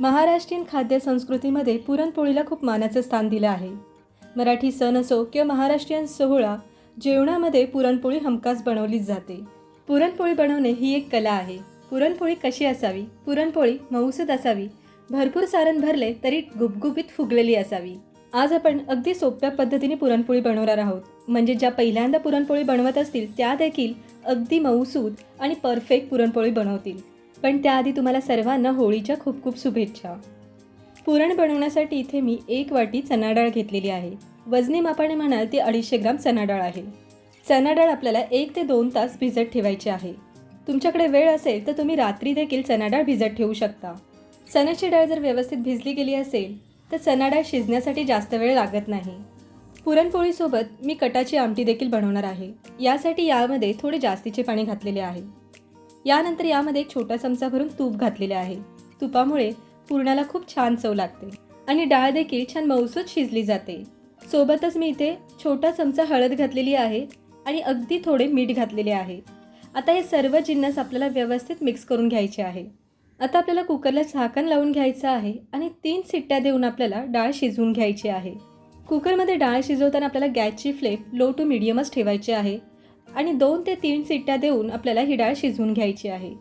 महाराष्ट्रीयन खाद्य संस्कृतीमध्ये पुरणपोळीला खूप मानाचं स्थान दिलं आहे. मराठी सण असो किंवा महाराष्ट्रीयन सोहळा जेवणामध्ये पुरणपोळी हमखास बनवलीच जाते. पुरणपोळी बनवणे ही एक कला आहे. पुरणपोळी कशी असावी? पुरणपोळी मऊसद असावी. भरपूर सारण भरले तरी गुबगुबीत फुगलेली असावी. आज आपण अगदी सोप्या पद्धतीने पुरणपोळी बनवणार आहोत. म्हणजे ज्या पहिल्यांदा पुरणपोळी बनवत असतील त्या देखील अगदी मऊसूद आणि परफेक्ट पुरणपोळी बनवतील. पण त्याआधी तुम्हाला सर्वांना होळीच्या खूप खूप शुभेच्छा. पुरण बनवण्यासाठी इथे मी एक वाटी चणा डाळ घेतलेली आहे. वजनी मापाने म्हणाल ती अडीचशे ग्राम चणा डाळ आहे. चणा डाळ आपल्याला एक ते दोन तास भिजत ठेवायची आहे. तुमच्याकडे वेळ असेल तर तुम्ही रात्री देखील चणा डाळ भिजत ठेवू शकता. चण्याची डाळ जर व्यवस्थित भिजली गेली असेल तर चणा डाळ शिजण्यासाठी जास्त वेळ लागत नाही. पुरणपोळीसोबत मी कटाची आमटी देखील बनवणार आहे. यासाठी यामध्ये थोडे जास्तीचे पाणी घातलेले आहे. यानंतर यामध्ये एक छोटा चमचा भरून तूप घातलेले आहे. तुपामुळे पुरणाला खूप छान चव लागते आणि डाळ देखील छान मऊसूत शिजली जाते. सोबतच मी इथे छोटा चमचा हळद घातलेली आहे आणि अगदी थोडे मीठ घातलेले आहे. आता हे सर्व जिन्नस आपल्याला व्यवस्थित मिक्स करून घ्यायचे आहे. आता आपल्याला कुकरला झाकण लावून घ्यायचं आहे आणि तीन सिट्ट्या देऊन आपल्याला डाळ शिजवून घ्यायची आहे. कुकरमध्ये डाळ शिजवताना आपल्याला गॅसची फ्लेम लो टू मिडियमच ठेवायची आहे. आणि दोन ते तीन सिट्ट्या देऊन आपल्याला ही डाळ शिजवून घ्यायची आहे.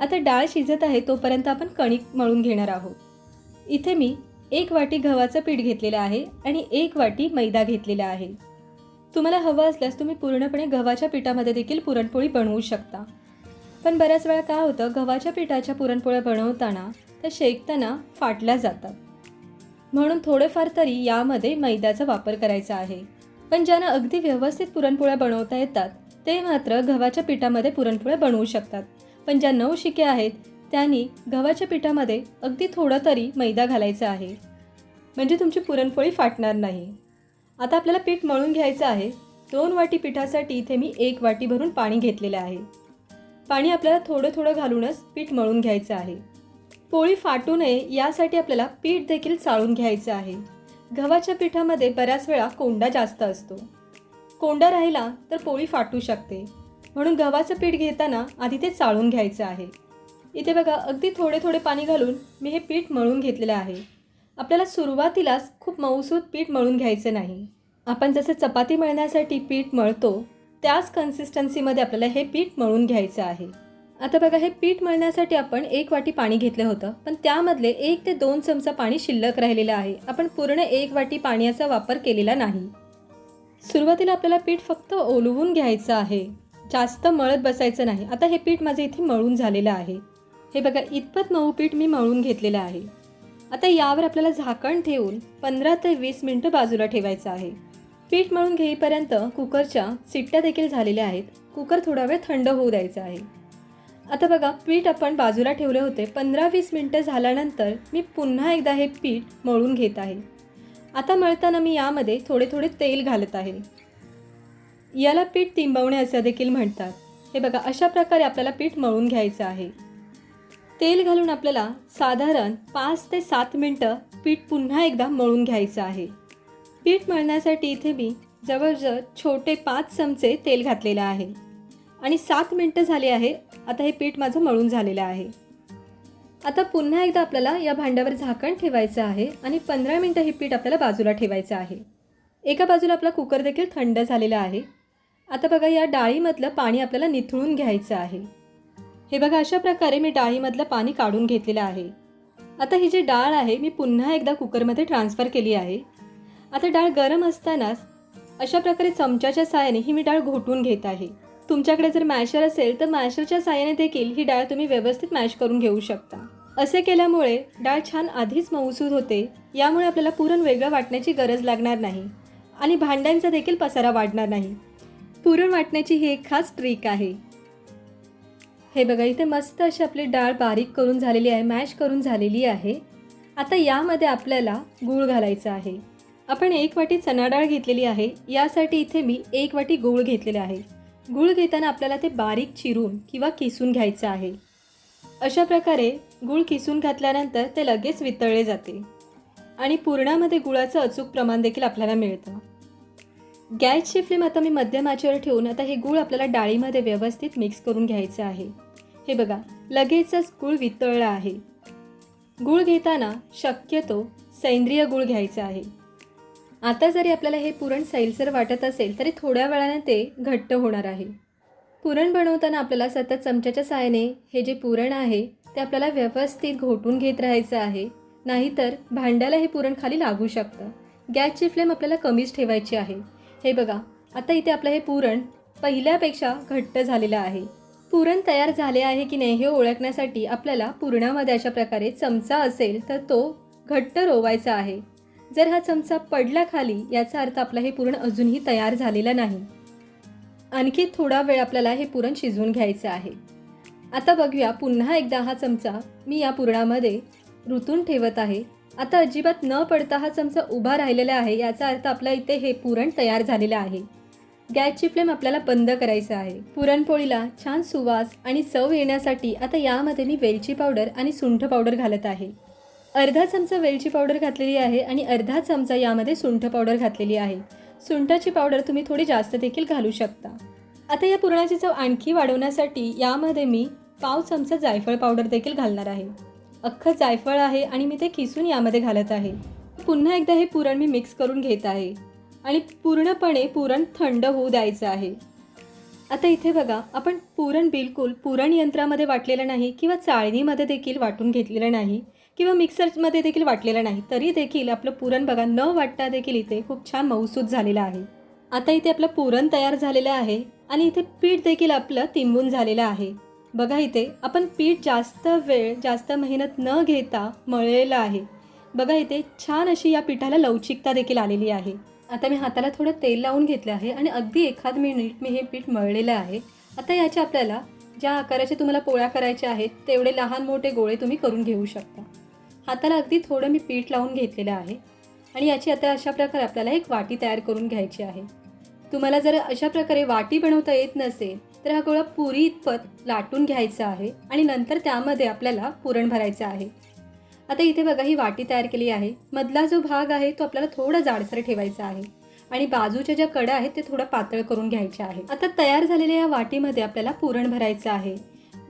आता डाळ शिजत आहे तोपर्यंत आपण कणिक मळून घेणार आहोत. इथे मी एक वाटी गव्हाचं पीठ घेतलेलं आहे आणि एक वाटी मैदा घेतलेला आहे. तुम्हाला हवं असल्यास तुम्ही पूर्णपणे गव्हाच्या पिठामध्ये देखील पुरणपोळी बनवू शकता. पण बऱ्याच वेळा काय होतं गव्हाच्या पिठाच्या पुरणपोळ्या बनवताना त्या शेकताना फाटल्या जातात. म्हणून थोडेफार तरी यामध्ये मैद्याचा वापर करायचा आहे. पण ज्यांना अगदी व्यवस्थित पुरणपोळ्या बनवता येतात ते मात्र गव्हाच्या पिठामध्ये पुरणपोळ्या बनवू शकतात. पण ज्या नऊ शिके आहेत त्यांनी गव्हाच्या पिठामध्ये अगदी थोडं तरी मैदा घालायचा आहे. म्हणजे तुमची पुरणपोळी फाटणार नाही. आता आपल्याला पीठ मळून घ्यायचं आहे. दोन वाटी पिठासाठी इथे मी एक वाटी भरून पाणी घेतलेलं आहे. पाणी आपल्याला थोडं थोडं घालूनच पीठ मळून घ्यायचं आहे. पोळी फाटू नये यासाठी आपल्याला पीठ देखील चाळून घ्यायचं आहे. गव्हाच्या पिठामध्ये बऱ्याच वेळा कोंडा जास्त असतो. कोंडा राहिला तर पोळी फाटू शकते. म्हणून गव्हाचं पीठ घेताना आधी ते चाळून घ्यायचं आहे. इथे बघा अगदी थोडे थोडे पाणी घालून मी हे पीठ मळून घेतलेलं आहे. आपल्याला सुरुवातीलाच खूप मऊसूत पीठ मळून घ्यायचं नाही. आपण जसं चपाती मळण्यासाठी पीठ मळतो त्याच कन्सिस्टन्सीमध्ये आपल्याला हे पीठ मळून घ्यायचं आहे. आता बघा हे पीठ मळण्यासाठी आपण एक वाटी पाणी घेतलं होतं पण त्यामधले एक ते दोन चमचा पाणी शिल्लक राहिलेलं आहे. आपण पूर्ण एक वाटी पाण्याचा वापर केलेला नाही. सुरुवातीला आपल्याला पीठ फक्त ओलवून घ्यायचं आहे. जास्त मळत बसायचं नाही. आता हे पीठ माझं इथे मळून झालेलं आहे. हे बघा इतपत मऊ पीठ मी मळून घेतलेलं आहे. आता यावर आपल्याला झाकण ठेवून पंधरा ते वीस मिनटं बाजूला ठेवायचं आहे. पीठ मळून घेईपर्यंत कुकरच्या सिट्ट्या देखील झालेल्या आहेत. कुकर थोडा वेळ थंड होऊ द्यायचा आहे. आता बघा पीठ आपण बाजूला ठेवले होते. पंधरा वीस मिनटं झाल्यानंतर मी पुन्हा एकदा हे पीठ मळून घेत आहे. आता मळताना मी यामध्ये थोडे थोडे तेल घालत आहे. याला पीठ तिंबवणे असं देखील म्हणतात. हे बघा अशा प्रकारे आपल्याला पीठ मळून घ्यायचं आहे. तेल घालून आपल्याला साधारण पाच ते सात मिनटं पीठ पुन्हा एकदा मळून घ्यायचं आहे. पीठ मळण्यासाठी इथे मी जवळजवळ छोटे पाच चमचे तेल घातलेलं आहे. आणि सात मिनटं झाली आहे. आता हे पीठ माझं मळून झालेलं आहे. आता पुन्हा एकदा आपल्याला या भांड्यावर झाकण ठेवायचं आहे आणि पंधरा मिनटं हे पीठ आपल्याला बाजूला ठेवायचं आहे. एका बाजूला आपला कुकर देखील थंड झालेला आहे. आता बघा या डाळीमधलं पाणी आपल्याला निथळून घ्यायचं आहे. हे बघा अशा प्रकारे मी डाळीमधलं पाणी काढून घेतलेलं आहे. आता ही जी डाळ आहे मी पुन्हा एकदा कुकरमध्ये ट्रान्सफर केली आहे. आता डाळ गरम असतानाच अशा प्रकारे चमच्याच्या साहाय्याने ही मी डाळ घोटून घेत आहे. तुमच्याकडे जर मॅशर असेल तर मॅशरच्या साहाय्याने देखील ही डाळ तुम्ही व्यवस्थित मॅश करून घेऊ शकता. असे केल्यामुळे डाळ छान आधीच मऊसूद होते यामुळे आपल्याला पुरण वेगळं वाटण्याची गरज लागणार नाही आणि भांड्यांचा देखील पसारा वाढणार नाही. पुरण वाटण्याची ही एक खास ट्रिक आहे. हे बघा इथे मस्त अशी आपली डाळ बारीक करून झालेली आहे मॅश करून झालेली आहे. आता यामध्ये आपल्याला गूळ घालायचा आहे. आपण एक वाटी चणा डाळ घेतलेली आहे यासाठी इथे मी एक वाटी गूळ घेतलेला आहे. गूळ घेताना आपल्याला ते बारीक चिरून किंवा किसून घ्यायचं आहे. अशा प्रकारे गूळ किसून घातल्यानंतर ते लगेच वितळले जाते. आणि पुरणामध्ये गुळाचं अचूक प्रमाण देखील आपल्याला मिळतं. गॅसची फ्लेम आता मी मध्यम आचेवर ठेवून आता हे गूळ आपल्याला डाळीमध्ये व्यवस्थित मिक्स करून घ्यायचं आहे. हे बघा लगेचच गूळ वितळला आहे. गूळ घेताना शक्यतो सेंद्रिय गूळ घ्यायचा आहे. आता जरी आपल्याला हे पुरण सैलसर वाटत असेल तरी थोड्या वेळाने ते घट्ट होणार आहे. पुरण बनवताना आपल्याला सतत चमच्याच्या साहाय्याने हे जे पुरण आहे ते आपल्याला व्यवस्थित घोटून घेत राहायचं आहे. नाहीतर भांड्याला हे पुरण खाली लागू शकतं. गॅसची फ्लेम आपल्याला कमीच ठेवायची आहे. हे बघा आता इथे आपलं हे पुरण पहिल्यापेक्षा घट्ट झालेलं आहे. पुरण तयार झाले आहे की नाही हे ओळखण्यासाठी आपल्याला पुरणामध्ये अशा प्रकारे चमचा असेल तर तो घट्ट रोवायचा आहे. जर हा चमचा पडला खाली याचा अर्थ आपला हे पुरण अजूनही तयार झालेलं नाही. आणखी थोडा वेळ आपल्याला हे पुरण शिजवून घ्यायचं आहे. आता बघूया पुन्हा एकदा हा चमचा मी या पुरणामध्ये ऋतून ठेवत आहे. आता अजिबात न पडता हा चमचा उभा राहिलेला आहे याचा अर्थ आपल्या इथे हे पुरण तयार झालेलं आहे. गॅसची फ्लेम आपल्याला बंद करायचं आहे. पुरणपोळीला छान सुवास आणि चव येण्यासाठी आता यामध्ये मी वेलची पावडर आणि सुंठ पावडर घालत आहे. अर्धा चमचा वेलची पावडर घातलेली आहे आणि अर्धा चमचा यामध्ये सुंठ पावडर घातलेली आहे. सुंठाची पावडर तुम्ही थोडी जास्त देखील घालू शकता. आता या पुरणाची चव आणखी वाढवण्यासाठी यामध्ये मी पाव चमचा जायफळ पावडर देखील घालणार आहे. अख्खं जायफळ आहे आणि मी ते किसून यामध्ये घालत आहे. पुन्हा एकदा हे पुरण मी मिक्स करून घेत आहे. आणि पूर्णपणे पुरण थंड होऊ द्यायचं आहे. आता इथे बघा आपण पुरण बिलकुल पुरण यंत्रामध्ये वाटलेलं नाही किंवा चाळणीमध्ये देखील वाटून घेतलेलं नाही. किंवा मिक्सरमध्ये देखील वाटलेलं नाही तरी देखील आपलं पुरण बघा न वाटता देखील इथे खूप छान मऊसूत झालेलं आहे. आता इथे आपलं पुरण तयार झालेलं आहे आणि इथे पीठ देखील आपलं तिंबून झालेलं आहे. बघा इथे आपण पीठ जास्त वेळ जास्त मेहनत न घेता मळलेलं आहे. बघा इथे छान अशी या पिठाला लवचिकता देखील आलेली आहे. आता मी हाताला थोडं तेल लावून घेतलं आहे आणि अगदी एखाद मिनिट मी हे पीठ मळलेलं आहे. आता याच्या आपल्याला ज्या आकाराचे तुम्हाला पोळ्या करायच्या आहेत तेवढे लहान मोठे गोळे तुम्ही करून घेऊ शकता. हाताला अगदी थोडं मी पीठ लावून घेतलेलं आहे आणि याची आता अशा प्रकारे आपल्याला एक वाटी तयार करून घ्यायची आहे. तुम्हाला जर अशा प्रकारे वाटी बनवता येत नसेल तर हा गोळा पुरी इतपत लाटून घ्यायचा आहे आणि नंतर त्यामध्ये आपल्याला पुरण भरायचं आहे. आता इथे बघा ही वाटी तयार केली आहे. मधला जो भाग आहे तो आपल्याला थोडा जाडसर ठेवायचा आहे आणि बाजूच्या ज्या कडा आहेत ते थोडं पातळ करून घ्यायच्या आहे. आता तयार झालेल्या या वाटीमध्ये आपल्याला पुरण भरायचं आहे.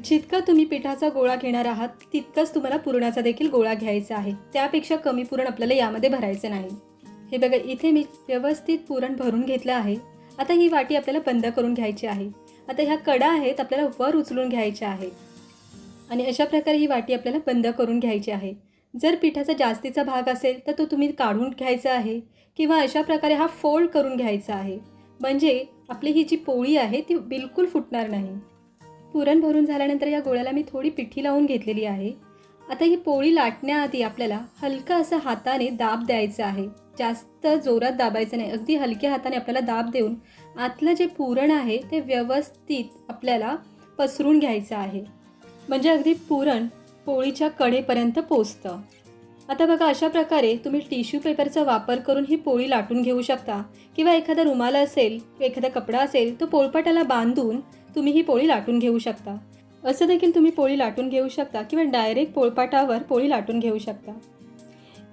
जितका तुम्ही पिठाचा गोळा घेणार आहात तितकंच तुम्हाला पुरणाचा देखील गोळा घ्यायचा आहे. त्यापेक्षा कमी पुरण आपल्याला यामध्ये भरायचं नाही. हे बघा इथे मी व्यवस्थित पुरण भरून घेतलं आहे. आता ही वाटी आपल्याला बंद करून घ्यायची आहे. आता ह्या कडा आहेत आपल्याला वर उचलून घ्यायच्या आहेत. आणि अशा प्रकारे ही वाटी आपल्याला बंद करून घ्यायची आहे. जर पिठाचा जास्तीचा भाग असेल तर तो तुम्ही काढून घ्यायचा आहे किंवा अशा प्रकारे हा फोल्ड करून घ्यायचा आहे. म्हणजे आपली ही जी पोळी आहे ती बिलकुल फुटणार नाही. पुरण भरून झाल्यानंतर या गोळ्याला मी थोडी पिठी लावून घेतलेली आहे. आता ही पोळी लाटण्याआधी आपल्याला हलका असं हाताने दाब द्यायचा आहे. जास्त जोरात दाबायचं नाही. अगदी हलक्या हाताने आपल्याला दाब देऊन आतलं जे पुरण आहे ते व्यवस्थित आपल्याला पसरून घ्यायचं आहे. म्हणजे अगदी पुरण पोळीच्या कडेपर्यंत पोचतं. आता बघा अशा प्रकारे तुम्ही टिश्यू पेपरचा वापर करून ही पोळी लाटून घेऊ शकता. किंवा एखादा रुमाल असेल किंवा एखादा कपडा असेल तो पोळपाटाला बांधून तुम्ही ही पोळी लाटून घेऊ शकता. असं देखील तुम्ही पोळी लाटून घेऊ शकता किंवा डायरेक्ट पोळपाटावर पोळी लाटून घेऊ शकता.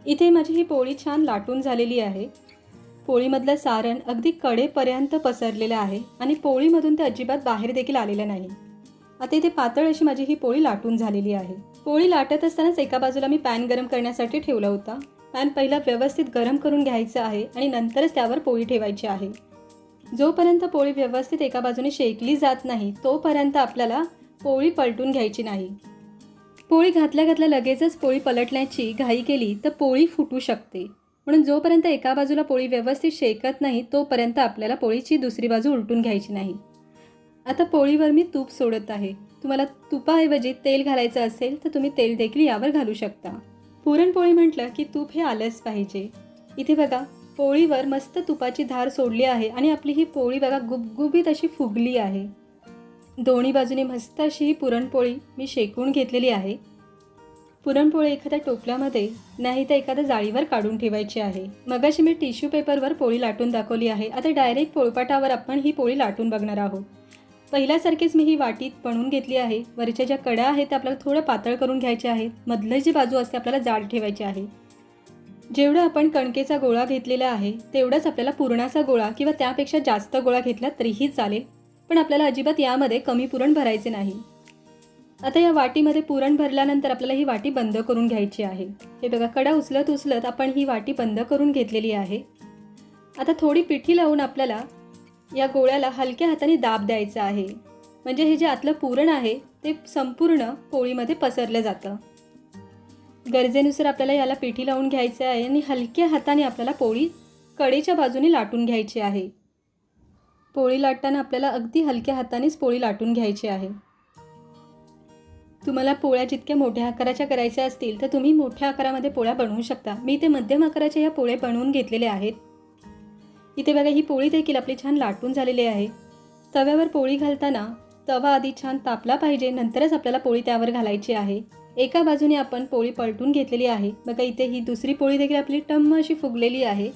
इथे माझी ही पोळी छान लाटून झालेली आहे. पोळीमधलं सारण अगदी कडेपर्यंत पसरलेलं आहे आणि पोळीमधून ते अजिबात बाहेर देखील आलेलं नाही. आता इथे पातळ अशी माझी ही पोळी लाटून झालेली आहे. पोळी लाटत असतानाच एका बाजूला मी पॅन गरम करण्यासाठी ठेवला होता. पॅन पहिला व्यवस्थित गरम करून घ्यायचं आहे आणि नंतरच त्यावर पोळी ठेवायची आहे. जोपर्यंत पोळी व्यवस्थित एका बाजूने शेकली जात नाही तोपर्यंत आपल्याला पोळी पलटून घ्यायची नाही. पोळी घातल्या घातल्या लगेचच पोळी पलटण्याची घाई केली तर पोळी फुटू शकते. म्हणून जोपर्यंत एका बाजूला पोळी व्यवस्थित शेकत नाही तोपर्यंत आपल्याला पोळीची दुसरी बाजू उलटून घ्यायची नाही. आता पोळीवर मी तूप सोडत आहे. तुम्हाला तुपाऐवजी तेल घालायचं असेल तर तुम्ही तेल देखील यावर घालू शकता. पुरणपोळी म्हटलं की तूप हे आलंच पाहिजे. इथे बघा पोळीवर मस्त तुपाची धार सोडली आहे आणि आपली ही पोळी बघा गुबगुबीत अशी फुगली आहे. दोन्ही बाजूने मस्त अशी ही पुरणपोळी मी शेकून घेतलेली आहे. पुरणपोळी एखाद्या टोपल्यामध्ये नाही तर एखाद्या जाळीवर काढून ठेवायची आहे. मगाशी मी टिश्यू पेपरवर पोळी लाटून दाखवली आहे. आता डायरेक्ट पोळपाटावर आपण ही पोळी लाटून बघणार आहोत. पहिल्यासारखीच मी ही वाटीत बनवून घेतली आहे. वरच्या ज्या कडा आहेत त्या आपल्याला थोडं पातळ करून घ्यायच्या आहेत. मधलं जी बाजू असते आपल्याला जाड ठेवायची आहे. जेवढं आपण कणकेचा गोळा घेतलेला आहे तेवढाच आपल्याला पुरणाचा गोळा किंवा त्यापेक्षा जास्त गोळा घेतला तरीही चालेल. पण आपल्याला अजिबात यामध्ये कमी पुरण भरायचे नाही. आता या वाटीमध्ये पुरण भरल्यानंतर आपल्याला ही वाटी बंद करून घ्यायची आहे. हे बघा कडा उचलत उचलत आपण ही वाटी बंद करून घेतलेली आहे. आता थोडी पिठी लावून आपल्याला या गोळ्याला हलक्या हाताने दाब द्यायचा आहे. म्हणजे हे जे आतलं पुरण आहे ते संपूर्ण पोळीमध्ये पसरलं जातं. गरजेनुसार आपल्याला याला पिठी लावून घ्यायचं आहे आणि हलक्या हाताने आपल्याला पोळी कडेच्या बाजूने लाटून घ्यायची आहे. पोळी लाटताना आपल्याला अगदी हलक्या हातानेच पोळी लाटून घ्यायची आहे. तुम्हाला पोळ्या जितक्या मोठ्या आकाराच्या करायच्या असतील तर तुम्ही मोठ्या आकारामध्ये पोळ्या बनवू शकता. मी इथे मध्यम आकाराच्या या पोळ्या बनवून घेतलेल्या आहेत. इथे बघा ही पोळी देखील आपली छान लाटून झालेली आहे. तव्यावर पोळी घालताना तवा आधी छान तापला पाहिजे नंतरच आपल्याला पोळी त्यावर घालायची आहे. एका बाजूने आपण पोळी पलटून घेतलेली आहे. बघा इथे ही दुसरी पोळी देखील आपली टम्म अशी फुगलेली आहे.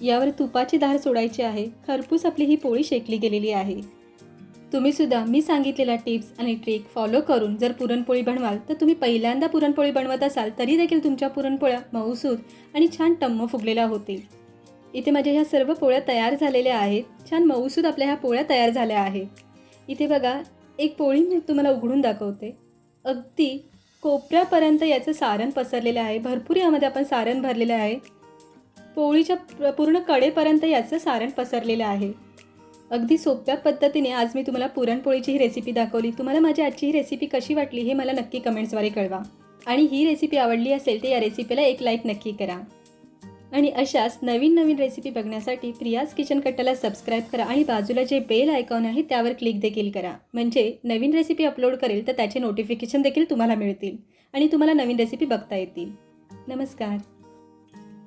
यावर तुपाची धार सोडायची आहे. खरपूस आपली ही पोळी शेकली गेलेली आहे. तुम्ही सुद्धा मी सांगितलेल्या टिप्स आणि ट्रिक फॉलो करून जर पुरणपोळी बनवाल तर तुम्ही पहिल्यांदा पुरणपोळी बनवत असाल तरी देखील तुमच्या पुरणपोळ्या मऊसूद आणि छान टम्म फुगलेल्या होतील. इथे माझ्या ह्या सर्व पोळ्या तयार झालेल्या आहेत. छान मऊसूद आपल्या ह्या पोळ्या तयार झाल्या आहेत. इथे बघा एक पोळी मी तुम्हाला उघडून दाखवते. अगदी कोपऱ्यापर्यंत याचं सारण पसरलेलं आहे. भरपूर यामध्ये आपण सारण भरलेलं आहे. पोळीच्या पूर्ण कडेपर्यंत याचं सारण पसरलेलं आहे. अगदी सोप्या पद्धतीने आज मी तुम्हाला पुरणपोळीची ही रेसिपी दाखवली. तुम्हाला माझी आजची ही रेसिपी कशी वाटली हे मला नक्की कमेंट्सद्वारे कळवा. आणि ही रेसिपी आवडली असेल तर या रेसिपीला एक लाईक नक्की करा. आणि अशाच नवीन नवीन रेसिपी बघण्यासाठी प्रियाज किचन कट्टाला सबस्क्राईब करा आणि बाजूला जे बेल आयकॉन आहे त्यावर क्लिक देखील करा. म्हणजे नवीन रेसिपी अपलोड करेल तर त्याचे नोटिफिकेशन देखील तुम्हाला मिळतील आणि तुम्हाला नवीन रेसिपी बघता येतील. नमस्कार.